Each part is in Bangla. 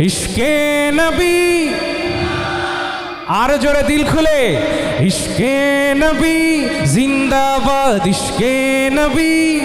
ইশকে নবী। আরও জোরে দিল খুলে। ইশকে নবী, জিন্দাবাদ। ইশকে নবী।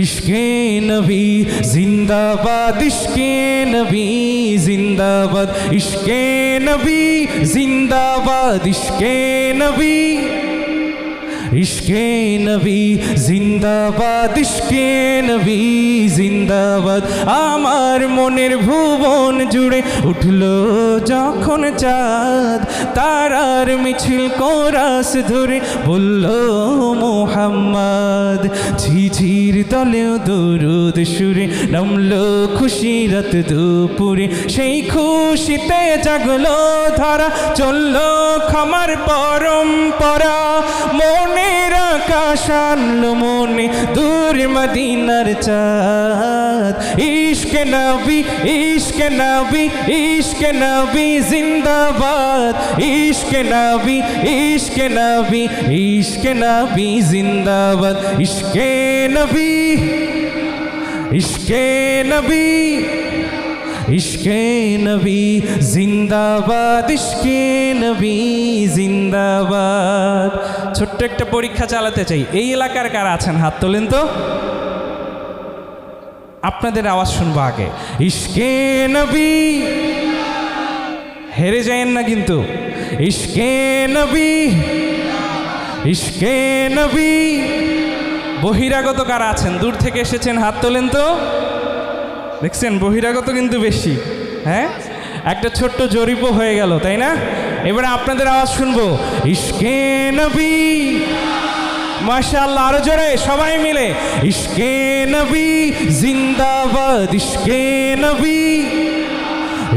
ইশকে নবী, জিন্দাবাদ। ইশকে নবী, জিন্দাবাদ। ইশকে নবী, জিন্দাবাদ। ইশকে নবী। ইশকে নবী, জিন্দাবাদ। ইশকে নবী। জিন্দাবাদ। আমার মনের ভুবন জুড়ে উঠল যখন চাঁদ। তারার মিছিল কোরাস ধরে বলল, মোহাম্মদ, ঝিঝির তলেও দরুদ সুরে নামলো খুশি রাত দুপুরে। সেই খুশিতে জাগলো ধারা, চলল খামার পরম্পরা। মনের আকাশ আনলো মনে দূর মদিনার চাঁদ ইশকে নবী ইশকে নবী ইশকে নবী জিন্দাবাদ ইশকে নবী ইশকে নবী ইশকে নবী জিন্দাবাদ ইশকে নবী ইশকে নবী ইশকে নবী জিন্দাবাদ ইশকে নবী জিন্দাবাদ ছোট্ট একটা পরীক্ষা চালাতে চাই। এই এলাকার কারা আছেন? হাত তোলেন তো। আপনাদের আওয়াজ শুনব আগে। ইশকে নবী। হেরে যায়েন না কিন্তু। ইশকে নবী। ইশকে নবী। বহিরাগত কারা আছেন? দূর থেকে এসেছেন, হাত তোলেন তো। দেখছেন, বহিরাগত কিন্তু বেশি। হ্যাঁ? একটা ছোট্ট জরিপও হয়ে গেল, তাই না? এবারে আপনাদের আওয়াজ শুনব। ইশকে নবী, মাশাআল্লাহ, আরও জোরে, সবাই মিলে। ইশকে নবী, জিন্দাবাদ, ইশকে নবী।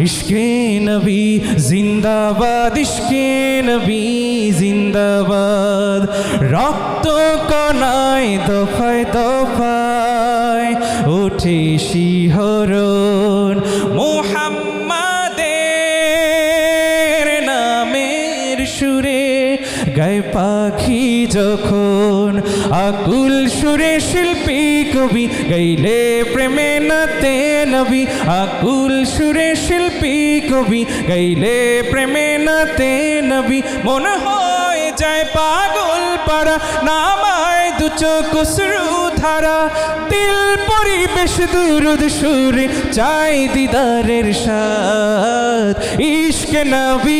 ইশকে নবী, জিন্দাবাদ, ইশকে নবী, জিন্দাবাদ। রক্ত কনায় দফায় দফায় ওঠে শিহরণ। মোহাম্মদের গায়ে পাখি যখন আকুল সুরে শিল্পী কবি গাইলে প্রেমে নাতে নবী, আকুল সুরে শিল্পী কবি গাইলে প্রেমে নাতে নবী। মনে হয় যায় পাগল পারা নামায় দু চোখ শ্রু ধারা। তিল পরিবেশ দুরুদ সুরে চাই দিদারের সাথ। ইশকে নবী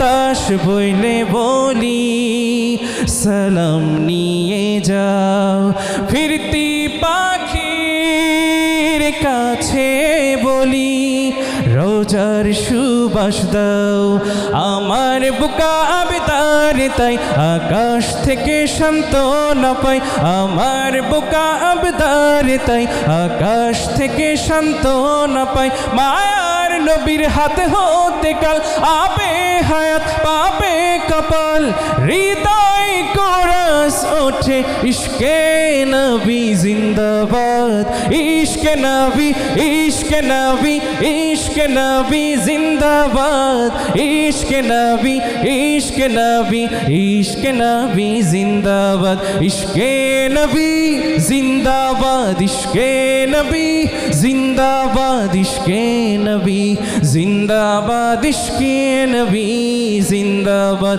বাতাস বইলে বলি, সালাম নিয়ে যাও। ফিরতি পাখির কাছে বলি, রোজার সুবাস দাও। আমার বুকা আবেতার তাই আকাশ থেকে শান্ত না পাই। আমার বুকা আবেতার তাই আকাশ থেকে শান্ত না পাই। মায়ার নবীর হাতে হতে কাল আপে হায়াত পাবে। কপাল, হৃদয় কোরস ওঠে। ইশকে নবী জিন্দাবাদ, ইশকে নবী ইশকে নবী ইশকে নবী জিন্দাবাদ। ইশকে নবী ইশকে নবী ইশকে নবী জিন্দাবাদ। ইশকে নবী জিন্দাবাদ, ইশকে নবী জিন্দাবাদ। ইশকে নবী জিন্দাবাদ, ইশকে নবী জিন্দাবাদ।